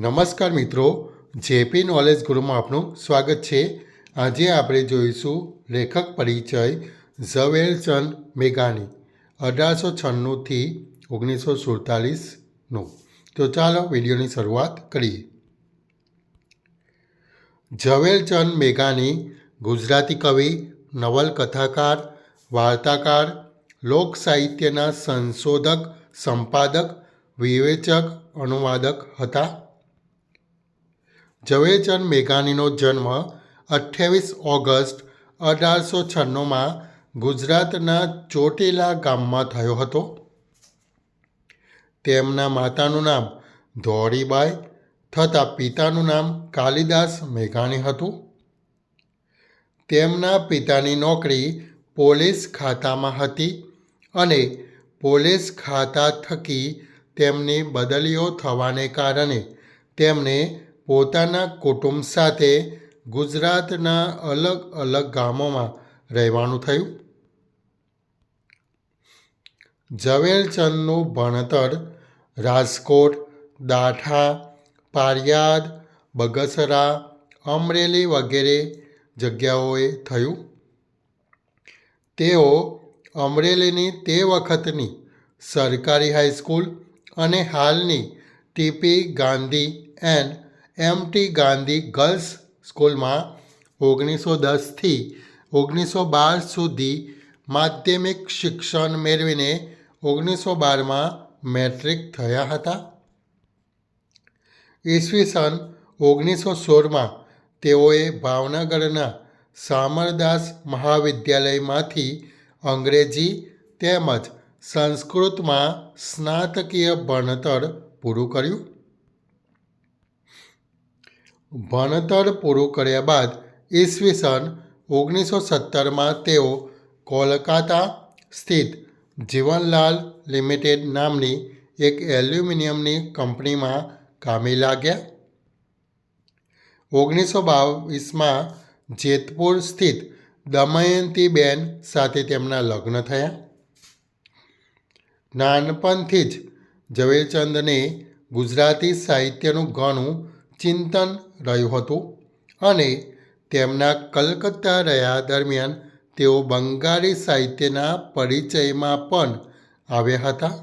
નમસ્કાર મિત્રો, JP knowledge ગુરુમાં આપનું સ્વાગત છે. આજે આપણે જોઈશું લેખક પરિચય ઝવેરચંદ મેઘાણી, અઢારસો છન્નુંથી ઓગણીસો સુડતાલીસનું તો ચાલો વિડીયોની શરૂઆત કરીએ. ઝવેરચંદ મેઘાણી ગુજરાતી કવિ, નવલકથાકાર, વાર્તાકાર, લોક સાહિત્યના સંશોધક, સંપાદક, વિવેચક, અનુવાદક હતા. ઝવેરચંદ મેઘાણીનો જન્મ અઠ્યાવીસ ઓગસ્ટ અઢારસો છન્નુંમાં ગુજરાતના ચોટીલા ગામમાં થયો હતો. તેમના માતાનું નામ ધોળીબાઈ થતાં પિતાનું નામ કાલિદાસ મેઘાણી હતું. તેમના પિતાની નોકરી પોલીસ ખાતામાં હતી અને પોલીસ ખાતા થકી તેમની બદલીઓ થવાને કારણે તેમને પોતાના કુટુંબ સાથે ગુજરાતના અલગ અલગ ગામોમાં રહેવાનું થયું. ઝવેરચંદનું ભણતર રાજકોટ, દાઠા, પારિયાદ, બગસરા, અમરેલી વગેરે જગ્યાઓએ થયું. તેઓ અમરેલીની તે વખતની સરકારી હાઈસ્કૂલ અને હાલની TP Gandhi and MT Gandhi girls સ્કૂલમાં ઓગણીસો દસથી ઓગણીસો બાર સુધી માધ્યમિક શિક્ષણ મેળવીને ઓગણીસો બારમાં મેટ્રિક થયા હતા. ઈસવીસન ઓગણીસો સોળમાં તેઓએ ભાવનગરના સામરદાસ મહાવિદ્યાલયમાંથી અંગ્રેજી તેમજ સંસ્કૃતમાં સ્નાતકીય ભણતર પૂરું કર્યું. ભણતર પૂરું કર્યા બાદ ઈસવીસન ઓગણીસો સત્તરમાં તેઓ કોલકાતા સ્થિત જીવનલાલ લિમિટેડ નામની એક એલ્યુમિનિયમની કંપનીમાં કામે લાગ્યા. ઓગણીસો બાવીસમાં જેતપુર સ્થિત દમયંતીબેન સાથે તેમના લગ્ન થયા. નાનપણથી જ ઝવેરચંદને ગુજરાતી સાહિત્યનું ઘણું ચિંતન રહ્યું હતું અને તેમના કલકત્તા રહ્યા દરમિયાન તેઓ બંગાળી સાહિત્યના પરિચયમાં પણ આવ્યા હતા.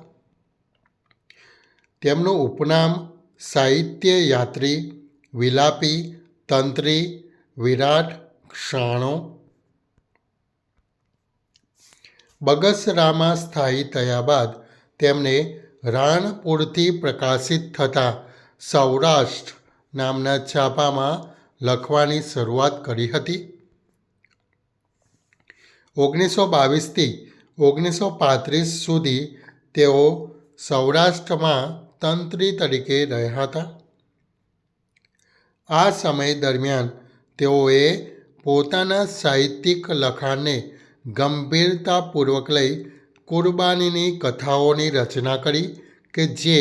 તેમનું ઉપનામ સાહિત્ય યાત્રી, વિલાપી, તંત્રી, વિરાટ, ક્ષાણો, બગસરામાં સ્થાયી થયા બાદ તેમણે રાણપુરથી પ્રકાશિત થતા સૌરાષ્ટ્ર નામના છાપામાં લખવાની શરૂઆત કરી હતી. ઓગણીસો બાવીસથી ઓગણીસો પાંત્રીસ સુધી તેઓ સૌરાષ્ટ્રમાં તંત્રી તરીકે રહ્યા હતા. આ સમય દરમિયાન તેઓએ પોતાના સાહિત્યિક લખાણને ગંભીરતાપૂર્વક લઈ કુરબાનીની કથાઓની રચના કરી કે જે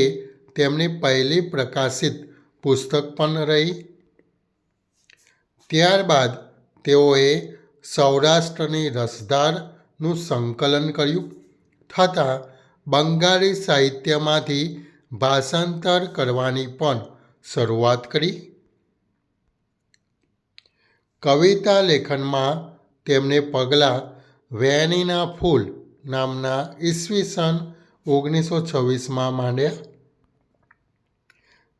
તેમની પહેલી પ્રકાશિત પુસ્તક પણ રહી. ત્યારબાદ તેઓએ સૌરાષ્ટ્રની રસધારનું સંકલન કર્યું થતાં બંગાળી સાહિત્યમાંથી ભાષાંતર કરવાની પણ શરૂઆત કરી. કવિતા લેખનમાં તેમણે પગલાં વેનીના ફૂલ નામના ઈસવીસન ઓગણીસો છવ્વીસમાં માંડ્યા.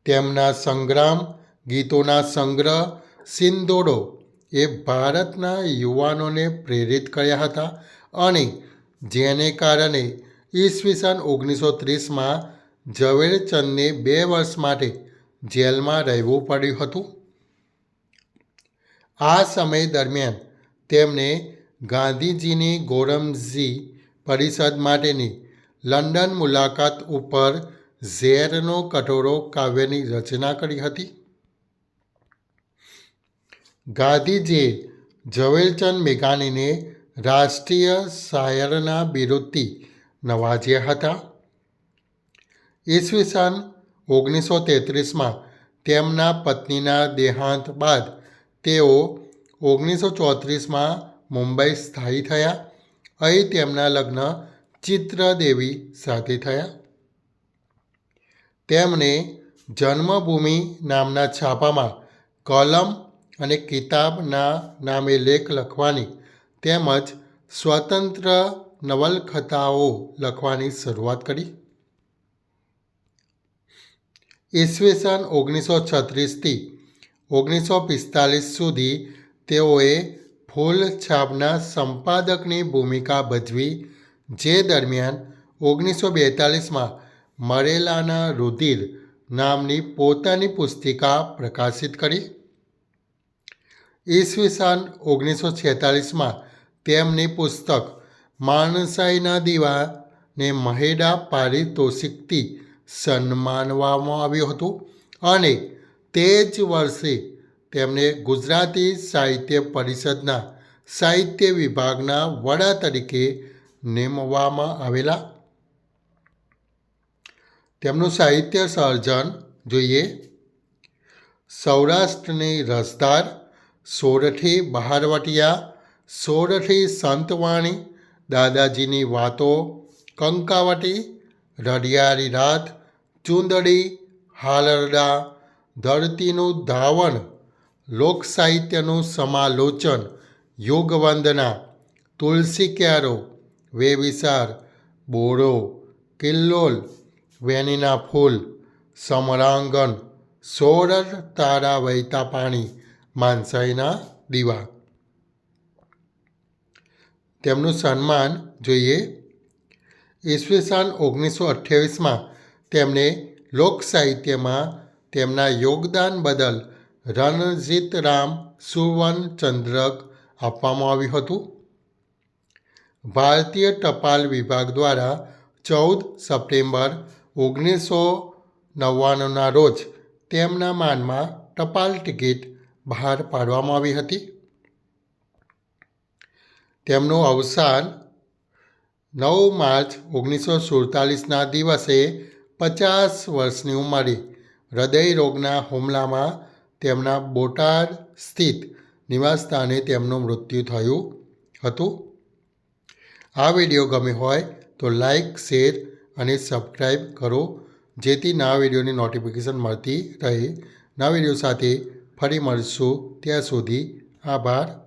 તેમના સંગ્રામ, ગીતોના સંગ્રહ, સિંદોડો એ ભારતના યુવાનોને પ્રેરિત કર્યા હતા અને જેને કારણે ઈસવીસન ઓગણીસો ત્રીસમાં ઝવેરચંદને બે વર્ષ માટે જેલમાં રહેવું પડ્યું હતું. આ સમય દરમિયાન તેમણે ગાંધીજીની ગોરમજી પરિષદ માટેની લંડન મુલાકાત ઉપર ઝેરનો કટોરો કાવ્યની રચના કરી હતી. ગાંધીજીએ ઝવેરચંદ મેઘાણીને રાષ્ટ્રીય શાયરના બિરુદથી નવાજ્યા હતા. ઈસવીસન ઓગણીસો તેત્રીસમાં તેમના પત્નીના દેહાંત બાદ તેઓ ઓગણીસો ચોત્રીસમાં મુંબઈ સ્થાયી થયા. અહીં તેમના લગ્ન ચિત્રદેવી સાથે થયા. તેમણે જન્મભૂમિ નામના છાપામાં કલમ અને કિતાબના નામે લેખ લખવાની તેમજ સ્વતંત્ર નવલકથાઓ લખવાની શરૂઆત કરી. ઈસવીસન ઓગણીસો છત્રીસથી ઓગણીસો પિસ્તાલીસ સુધી તેઓએ ફૂલ છાપના સંપાદકની ભૂમિકા ભજવી, જે દરમિયાન ઓગણીસો બેતાલીસમાં મરેલાના રુધિર નામની પોતાની પુસ્તિકા પ્રકાશિત કરી. ઈસવીસન ઓગણીસો છેતાલીસમાં તેમની પુસ્તક માણસાઈના દીવાને મહેડા પારિતોષિકથી સન્માનવામાં આવ્યું હતું અને તે જ વર્ષે તેમને ગુજરાતી સાહિત્ય પરિષદના સાહિત્ય વિભાગના વડા તરીકે નિમવામાં આવેલા તેમનું સાહિત્ય સર્જન જોઈએ. સૌરાષ્ટ્રની રસધાર સોરઠી બહારવટિયા, સોરઠી સંતવાણી, દાદાજીની વાતો, કંકાવટી રડિયારી રાત, ચુંદડી, હાલરડા, ધરતીનું ધાવણ, લોક સાહિત્યનું સમાલોચન, યુગવંદના, તુલસી ક્યારો, વેવિસાર બોરો કિલ્લોલ વેનીના ફૂલ, સમરાંગન સોરર તારા વહેતા પાણી, માનસાઈના દીવા. તેમનું સન્માન જોઈએ. ઈસવીસન ઓગણીસો અઠ્યાવીસમાં તેમને લોક સાહિત્યમાં તેમના યોગદાન બદલ રણજીતરામ સુવર્ણ ચંદ્રક આપવામાં આવ્યું હતું. ભારતીય ટપાલ વિભાગ દ્વારા ચૌદ સપ્ટેમ્બર ઓગણીસો નવ્વાણુંના રોજ તેમના માનમાં ટપાલ ટિકિટ બહાર પાડવામાં આવી હતી. તેમનું અવસાન નવ માર્ચ ઓગણીસો સુડતાલીસના દિવસે પચાસ વર્ષની ઉંમરે હૃદય રોગના હુમલામાં તેમના બોટાદ સ્થિત નિવાસસ્થાને તેમનું મૃત્યુ થયું હતું. આ વીડિયો ગમે હોય તો લાઈક, શેર અને સબસ્ક્રાઈબ કરો, જેથી નવા વિડીયોની નોટિફિકેશન મળતી રહે. નવા વીડિયો સાથે ફરી મળશું. ત્યાં સુધી આભાર.